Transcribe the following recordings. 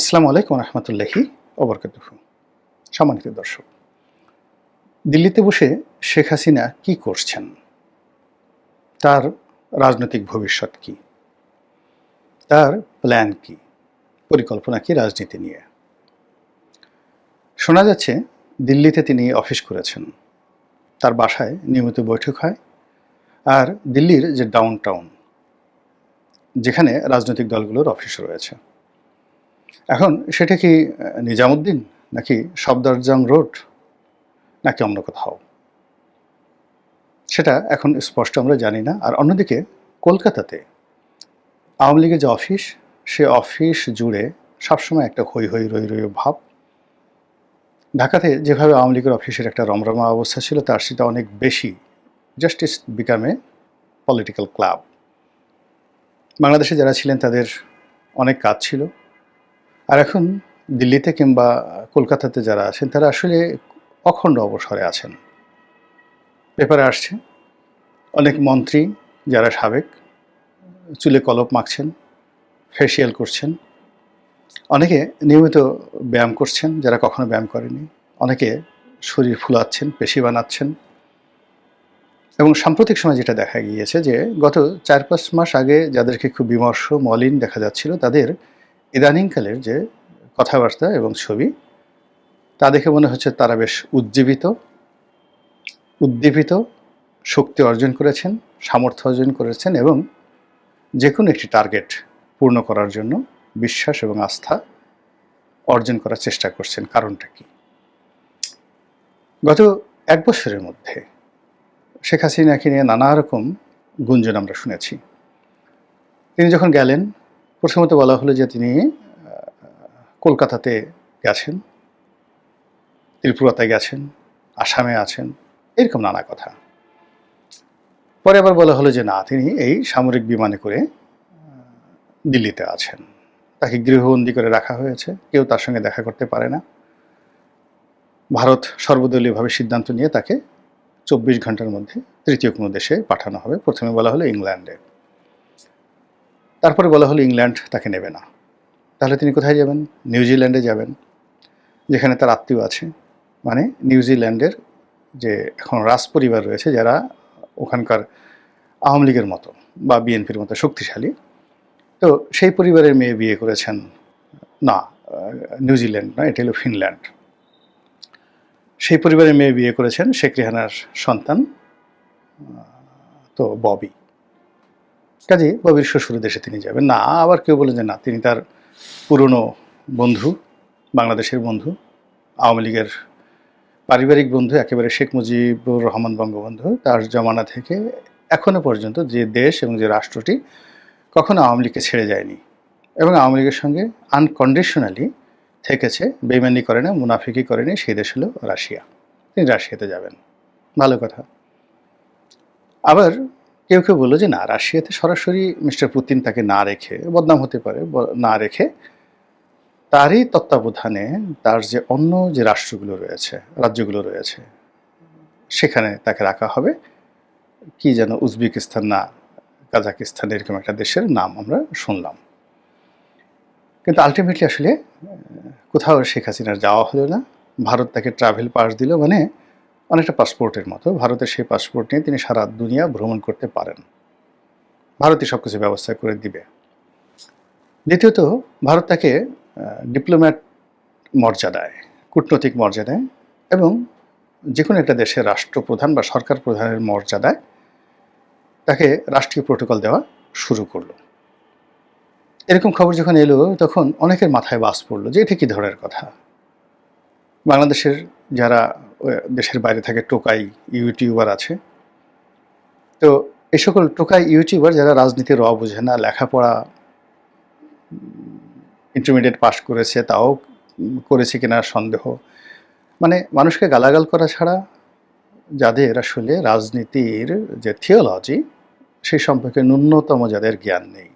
আসসালামু আলাইকুম রহমতুল্লাহি ওবরকাতুহ। সম্মানিত দর্শক, দিল্লিতে বসে শেখ হাসিনা কি করছেন? তার রাজনৈতিক ভবিষ্যৎ কি? তার প্ল্যান কি? পরিকল্পনা কি রাজনীতি নিয়ে? শোনা যাচ্ছে, দিল্লিতে তিনি অফিস করেছেন। তার বাসায় নিয়মিত বৈঠক হয় আর দিল্লির যে ডাউন টাউন যেখানে রাজনৈতিক দলগুলোর অফিস রয়েছে। এখন সেটা কি নিজামুদ্দিন নাকি সফদরজং রোড নাকি অন্য কোথাও? সেটা এখন স্পষ্ট আমরা জানি না। আর অন্যদিকে কলকাতাতে আওয়ামী লীগের যে অফিস, সে অফিস জুড়ে সবসময় একটা হই হই রই রই ভাব। ঢাকাতে যেভাবে আওয়ামী লীগের অফিসের একটা রমরমা অবস্থা ছিল, তার সেটা অনেক বেশি জাস্টিস বিকামে পলিটিক্যাল ক্লাব। বাংলাদেশে যারা ছিলেন, তাদের অনেক কাজ ছিল। আর এখন দিল্লিতে কিংবা কলকাতাতে যারা আছেন, তারা আসলে অখণ্ড অবসরে আছেন। পেপারে আসছে, অনেক মন্ত্রী যারা সাবেক, চুলে কলপ মাখছেন, ফেসিয়াল করছেন। অনেকে নিয়মিত ব্যায়াম করছেন, যারা কখনো ব্যায়াম করেনি অনেকে শরীর ফুলাচ্ছেন, পেশি বানাচ্ছেন। এবং সাম্প্রতিক সময় যেটা দেখা গিয়েছে যে, গত চার পাঁচ মাস আগে যাদেরকে খুব বিমর্ষ, মলিন দেখা যাচ্ছিল, তাদের ইদানিংকালের যে কথাবার্তা এবং ছবি, তা দেখে মনে হচ্ছে তারা বেশ উজ্জীবিত, উদ্দীপিত, শক্তি অর্জন করেছেন, সামর্থ্য অর্জন করেছেন এবং যে কোনো একটি টার্গেট পূর্ণ করার জন্য বিশ্বাস এবং আস্থা অর্জন করার চেষ্টা করছেন। কারণটা কি? গত এক বছরের মধ্যে শেখ হাসিনাকে নিয়ে নানা রকম গুঞ্জন আমরা শুনেছি। তিনি যখন গেলেন প্রথমত বলা হলো যে তিনি কলকাতাতে গেছেন, ত্রিপুরাতে গেছেন, আসামে আছেন, এরকম নানা কথা। পরে আবার বলা হলো যে না, তিনি এই সামরিক বিমানে করে দিল্লিতে আছেন। তাকে গৃহবন্দী করে রাখা হয়েছে, কেউ তার সঙ্গে দেখা করতে পারে না। ভারত সর্বদলীয়ভাবে সিদ্ধান্ত নিয়ে তাকে চব্বিশ ঘণ্টার মধ্যে তৃতীয় কোনো দেশে পাঠানো হবে। প্রথমে বলা হলো ইংল্যান্ডে। তারপরে বলা হলো ইংল্যান্ড তাকে নেবে না। তাহলে তিনি কোথায় যাবেন? নিউজিল্যান্ডে যাবেন, যেখানে তার আত্মীয় আছে। মানে নিউজিল্যান্ডের যে এখন রাজ পরিবার রয়েছে, যারা ওখানকার আওয়ামী লীগের মতো বা বিএনপির মতো শক্তিশালী। তো সেই পরিবারের মেয়ে বিয়ে করেছেন, না নিউজিল্যান্ড না এটা হলো ফিনল্যান্ড। সেই পরিবারের মেয়ে বিয়ে করেছেন শেখ রেহানার সন্তান তো ববি। কাজে ববির শ্বশুর দেশে তিনি যাবেন। না, আবার কেউ বলেন যে না, তিনি তার পুরনো বন্ধু, বাংলাদেশের বন্ধু, আওয়ামী লীগের পারিবারিক বন্ধু, একেবারে শেখ মুজিবুর রহমান বঙ্গবন্ধু, তার জমানা থেকে এখনও পর্যন্ত যে দেশ এবং যে রাষ্ট্রটি কখনো আওয়ামী লীগকে ছেড়ে যায়নি এবং আওয়ামী লীগের সঙ্গে আনকন্ডিশনালি থেকেছে বেমানি করে না, মুনাফিকি করেনি সেই দেশ হলো রাশিয়া। তিনি রাশিয়াতে যাবেন। ভালো কথা। আবার কেউ কেউ বলল যে না, রাশিয়াতে সরাসরি মিস্টার পুতিন তাকে না রেখে, বদনাম হতে পারে না রেখে তারই তত্ত্বাবধানে তার যে অন্য যে রাষ্ট্রগুলো রয়েছে, রাজ্যগুলো রয়েছে, সেখানে তাকে রাখা হবে। কি যেন উজবেকিস্তান না, কাজাকিস্তান এরকম একটা দেশের নাম আমরা শুনলাম। কিন্তু আলটিমেটলি আসলে কোথাও শেখ হাসিনার যাওয়া হলো না। ভারত তাকে ট্রাভেল পাস দিল মানে অনেকটা পাসপোর্টের মতো। ভারতের সেই পাসপোর্ট নিয়ে তিনি সারা দুনিয়া ভ্রমণ করতে পারেন। ভারতই সব কিছু ব্যবস্থা করে দিবে। দ্বিতীয়ত, ভারত তাকে ডিপ্লোম্যাট মর্যাদায়, কূটনৈতিক মর্যাদায় এবং যে কোনো একটা দেশের রাষ্ট্রপ্রধান বা সরকার প্রধানের মর্যাদায় তাকে রাষ্ট্রীয় প্রোটোকল দেওয়া শুরু করল। এরকম খবর যখন এলো, তখন অনেকের মাথায় বাস পড়ল যে এটা কি ধরনের কথা? বাংলাদেশের যারা দেশের বাইরে থাকে টোকাই, ইউটিউবার আছে, তো এই সকল টোকাই, ইউটিউবার যারা রাজনীতির র বোঝে না, লেখাপড়া ইন্টারমিডিয়েট পাশ করেছে, তাও করেছে কিনা সন্দেহ। মানে মানুষকে গালাগাল করা ছাড়া যাদের আসলে রাজনীতির যে থিওলজি সেই সম্পর্কে ন্যূনতম যাদের জ্ঞান নেই।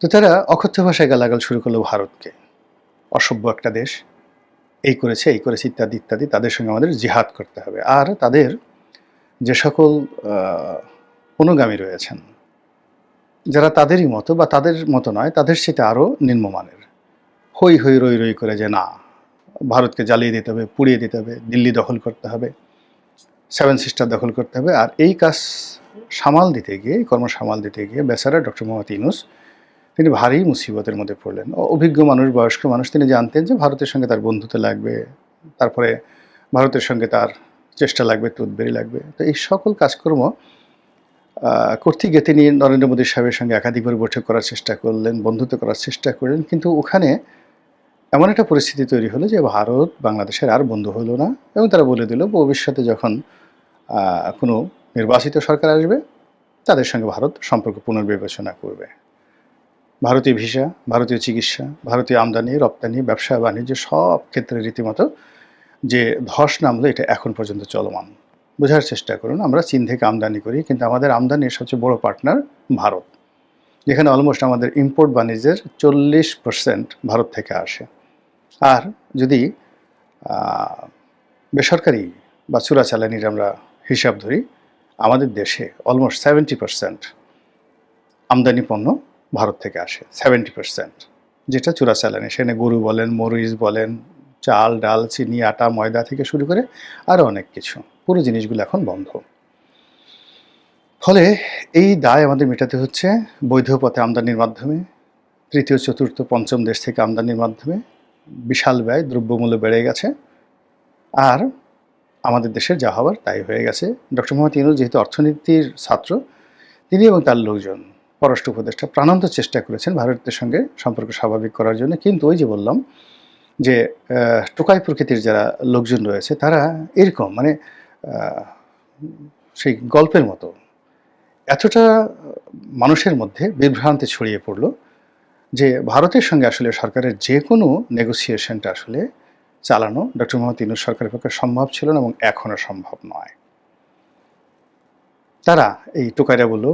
তো তারা অকথ্য ভাষায় গালাগাল শুরু করল ভারতকে। অসভ্য একটা দেশ। এই করেছে এই করেছে ইত্যাদি ইত্যাদি, তাদের সঙ্গে আমাদের জিহাদ করতে হবে। আর তাদের যে সকল অনুগামী রয়েছেন, যারা তাদেরই মতো বা তাদের মতো নয়, তাদের সেটা আরও নিম্নমানের। হই হই, রই রই করে যে না, ভারতকে জ্বালিয়ে দিতে হবে, পুড়িয়ে দিতে হবে, দিল্লি দখল করতে হবে সেভেন সিস্টার দখল করতে হবে। আর এই কাজ সামাল দিতে গিয়ে কর্ম সামাল দিতে গিয়ে বেচারা ডক্টর মোহাম্মদ ইউনুস তিনি ভারী মুসিবতের মধ্যে পড়লেন। অভিজ্ঞ মানুষ, বয়স্ক মানুষ, তিনি জানতেন যে ভারতের সঙ্গে তার বন্ধুত্ব লাগবে, তারপরে ভারতের সঙ্গে তার চেষ্টা লাগবে তুদবেরি লাগবে। তো এই সকল কাজকর্ম করতে গিয়ে তিনি নরেন্দ্র মোদী সাহেবের সঙ্গে একাধিকবার বৈঠক করার চেষ্টা করলেন, বন্ধুত্ব করার চেষ্টা করলেন। কিন্তু ওখানে এমন একটা পরিস্থিতি তৈরি হলো যে ভারত বাংলাদেশের আর বন্ধু হলো না এবং তারা বলে দিল, ভবিষ্যতে যখন কোনো নির্বাচিত সরকার আসবে, তাদের সঙ্গে ভারত সম্পর্ক পুনর্বিবেচনা করবে। ভারতীয় ভিসা, ভারতীয় চিকিৎসা, ভারতীয় আমদানি, রপ্তানি, ব্যবসা, বাণিজ্য সব ক্ষেত্রে রীতিমতো যে ধস নামলো, এটা এখন পর্যন্ত চলমান। বোঝার চেষ্টা করুন, আমরা চীন থেকে আমদানি করি, কিন্তু আমাদের আমদানির সবচেয়ে বড় পার্টনার ভারত, যেখানে অলমোস্ট আমাদের ইম্পোর্ট বাণিজ্যের চল্লিশ পার্সেন্ট ভারত থেকে আসে। আর যদি বেসরকারি বা চোরাচালানির আমরা হিসাব ধরি, আমাদের দেশে অলমোস্ট সেভেন্টি পার্সেন্ট আমদানি পণ্য ভারত থেকে আসে সেভেন্টি পার্সেন্ট যেটা চোরাচালানি, সেখানে গরু বলেন, মরিচ বলেন, চাল, ডাল, চিনি, আটা, ময়দা থেকে শুরু করে আরও অনেক কিছু। পুরো জিনিসগুলো এখন বন্ধ। ফলে এই দায় আমাদের মেটাতে হচ্ছে বৈধ পথে আমদানির মাধ্যমে, তৃতীয়, চতুর্থ, পঞ্চম দেশ থেকে আমদানির মাধ্যমে। বিশাল ব্যয়, দ্রব্যমূল্য বেড়ে গেছে। আর আমাদের দেশের যা হওয়ার তাই হয়ে গেছে। ডক্টর মোহাম্মদ ইনুস যেহেতু অর্থনীতির ছাত্র, তিনি এবং তার লোকজন পররাষ্ট্র উপদেষ্টা প্রাণান্ত চেষ্টা করেছেন ভারতের সঙ্গে সম্পর্ক স্বাভাবিক করার জন্য। কিন্তু ওই যে বললাম যে টোকাই প্রকৃতির যারা লোকজন রয়েছে, তারা এরকম মানে সেই গল্পের মতো এতটা মানুষের মধ্যে বিভ্রান্তি ছড়িয়ে পড়ল যে, ভারতের সঙ্গে আসলে সরকারের যে কোনো নেগোসিয়েশনটা আসলে চালানো ডক্টর মোহাম্মদ ইনুস সরকারের পক্ষে সম্ভব ছিল না এবং এখনও সম্ভব নয়। তারা এই টোকাইরা বলল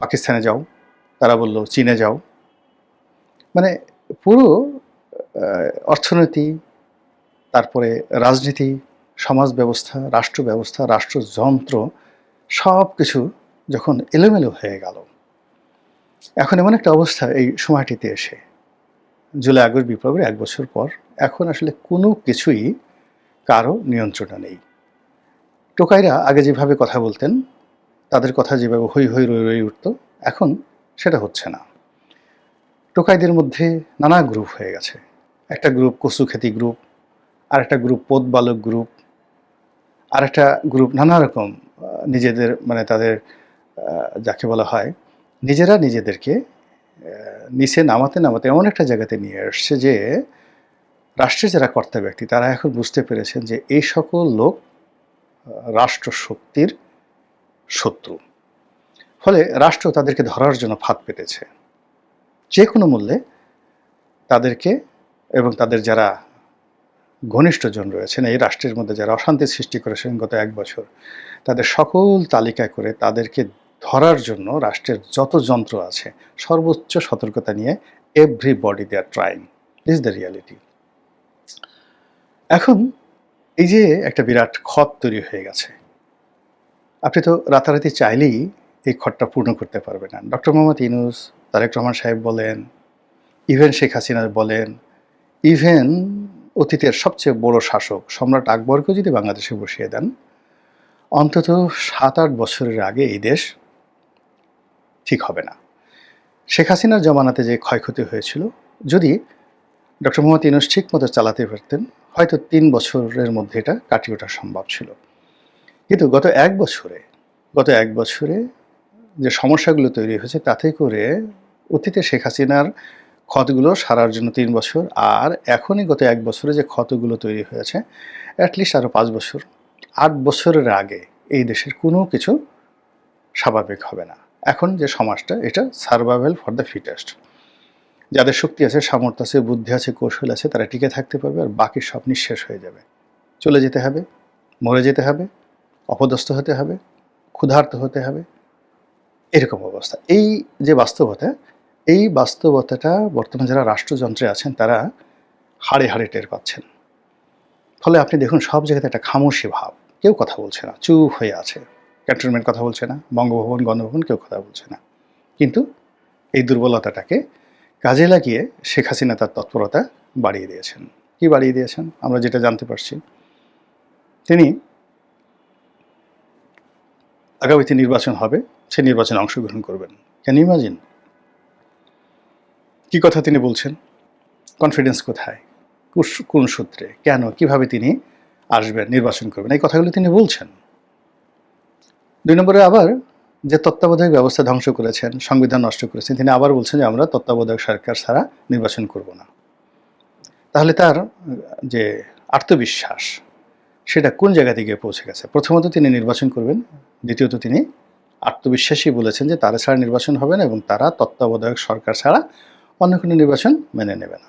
পাকিস্তানে যাও। তারা বলল, চীনে যাও। মানে পুরো অর্থনীতি, তারপরে রাজনীতি সমাজ ব্যবস্থা রাষ্ট্র ব্যবস্থা রাষ্ট্রযন্ত্র সব কিছু যখন এলোমেলো হয়ে গেল, এখন এমন একটা অবস্থা এই সময়টিতে এসে, জুলাই, আগস্ট বিপ্লবের এক বছর পর, এখন আসলে কোনো কিছুই কারও নিয়ন্ত্রণে নেই। টোকাইরা আগে যেভাবে কথা বলতেন তাদের কথা যেভাবে হই হই রই রই উঠত, এখন সেটা হচ্ছে না। টোকাইদের মধ্যে নানা গ্রুপ হয়ে গেছে। একটা গ্রুপ কচুখ্যাতি গ্রুপ আর একটা গ্রুপ পোদ বালক গ্রুপ আর একটা গ্রুপ নানা রকম নিজেদের মানে তাদের যাকে বলা হয়, নিজেরা নিজেদেরকে নিচে নামাতে নামাতে এমন একটা জায়গাতে নিয়ে আসছে যে রাষ্ট্রের যারা কর্তা ব্যক্তি, তারা এখন বুঝতে পেরেছেন যে, এই সকল লোক রাষ্ট্র শক্তির শত্রু। ফলে রাষ্ট্র তাদেরকে ধরার জন্য ফাঁদ পেতেছে। যে কোনো মূল্যে তাদেরকে এবং তাদের যারা ঘনিষ্ঠজন রয়েছেন, এই রাষ্ট্রের মধ্যে যারা অশান্তি সৃষ্টি করেছেন গত এক বছর, তাদের সকল তালিকা করে তাদেরকে ধরার জন্য রাষ্ট্রের যত যন্ত্র আছে, সর্বোচ্চ সতর্কতা নিয়ে everybody they are trying is the reality এখন এই যে একটা বিরাট ক্ষত তৈরি হয়ে গেছে আপনি তো রাতারাতি চাইলেই এই ক্ষতটা পূর্ণ করতে পারবেন না। ডক্টর মোহাম্মদ ইনুস তারেক রহমান সাহেব বলেন, ইভেন শেখ হাসিনা বলেন, ইভেন অতীতের সবচেয়ে বড় শাসক সম্রাট আকবরকেও যদি বাংলাদেশে বসিয়ে দেন, অন্তত সাত আট বছরের আগে এই দেশ ঠিক হবে না। শেখ হাসিনার জমানাতে যে ক্ষয়ক্ষতি হয়েছিল, যদি ডক্টর মোহাম্মদ ইনুস ঠিক মতো চালাতে পারতেন, হয়তো তিন বছরের মধ্যে এটা কাটিয়ে ওঠা সম্ভব ছিল। কিন্তু গত এক বছরে, গত এক বছরে যে সমস্যাগুলো তৈরি হয়েছে, তাতে করে অতীতে শেখ হাসিনার ক্ষতগুলো সারার জন্য তিন বছর, আর এখনই গত এক বছরে যে ক্ষতগুলো তৈরি হয়েছে অ্যাটলিস্ট আরও পাঁচ বছর, আট বছরের আগে এই দেশের কোনো কিছু স্বাভাবিক হবে না। এখন যে সমাজটা, এটা সার্ভাইভাল ফর দ্য ফিটেস্ট যাদের শক্তি আছে, সামর্থ্য আছে, বুদ্ধি আছে, কৌশল আছে, তারা টিকে থাকতে পারবে, আর বাকি সব নিঃশেষ হয়ে যাবে। চলে যেতে হবে, মরে যেতে হবে অপদস্থ হতে হবে, ক্ষুধার্ত হতে হবে, এরকম অবস্থা। এই যে বাস্তবতা, এই বাস্তবতাটা বর্তমানে যারা রাষ্ট্রযন্ত্রে আছেন, তারা হাড়ে হাড়ে টের পাচ্ছেন। ফলে আপনি দেখুন, সব জায়গাতে একটা খামোশি ভাব। কেউ কথা বলছে না, চুপ হয়ে আছে। ক্যান্টনমেন্ট কথা বলছে না, বঙ্গভবন, গণভবন কেউ কথা বলছে না। কিন্তু এই দুর্বলতাটাকে কাজে লাগিয়ে শেখ হাসিনা তার তৎপরতা বাড়িয়ে দিয়েছেন। কি বাড়িয়ে দিয়েছেন? আমরা যেটা জানতে পারছি। তিনি আগামীতে নির্বাচন হবে, সে নির্বাচনে অংশগ্রহণ করবেন। ক্যান ইমাজিন কি কথা তিনি বলছেন? কনফিডেন্স কোথায়? কোন সূত্রে? কেন? কীভাবে তিনি আসবেন, নির্বাচন করবেন? এই কথাগুলো তিনি বলছেন। দুই নম্বরে আবার যে তত্ত্বাবধায়ক ব্যবস্থা ধ্বংস করেছেন, সংবিধান নষ্ট করেছেন, তিনি আবার বলছেন যে আমরা তত্ত্বাবধায়ক সরকার ছাড়া নির্বাচন করব না। তাহলে তার, যে আত্মবিশ্বাস, সেটা কোন জায়গা থেকে পৌঁছে গেছে? প্রথমত তিনি নির্বাচন করবেন দ্বিতীয়ত তিনি আত্মবিশ্বাসী বলেছেন যে তারা ছাড়া নির্বাচন হবে না এবং তারা তত্ত্বাবধায়ক সরকার ছাড়া অন্য কোনো নির্বাচন মেনে নেবে না।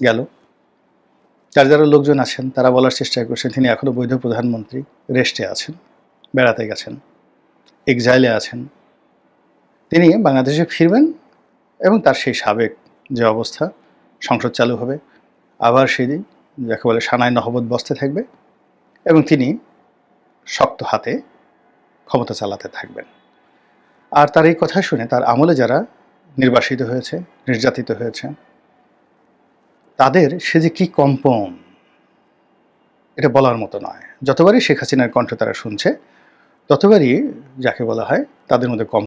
গেল। যার যারা লোকজন আছেন, তারা বলার চেষ্টা করছেন, তিনি এখনও বৈধ প্রধানমন্ত্রী রেস্টে আছেন, বেড়াতে গেছেন এক্সাইলে আছেন। তিনি বাংলাদেশে ফিরবেন এবং তার সেই সাবেক যে অবস্থা, সংসদ চালু হবে। আবার সেদিন যাকে বলে সানায় নহবত বসতে থাকবে এবং তিনি শক্ত হাতে ক্ষমতা চালাতে থাকবেন। আর তার এই কথা শুনে তার আমলে যারা নির্বাসিত হয়েছে, নির্যাতিত হয়েছে, তাদের সে যে কি কম্পন, এটা বলার মতো নয়। যতবারই শেখ হাসিনার কণ্ঠ তারা শুনছে, ততবারই যাকে বলা হয় তাদের মধ্যে কম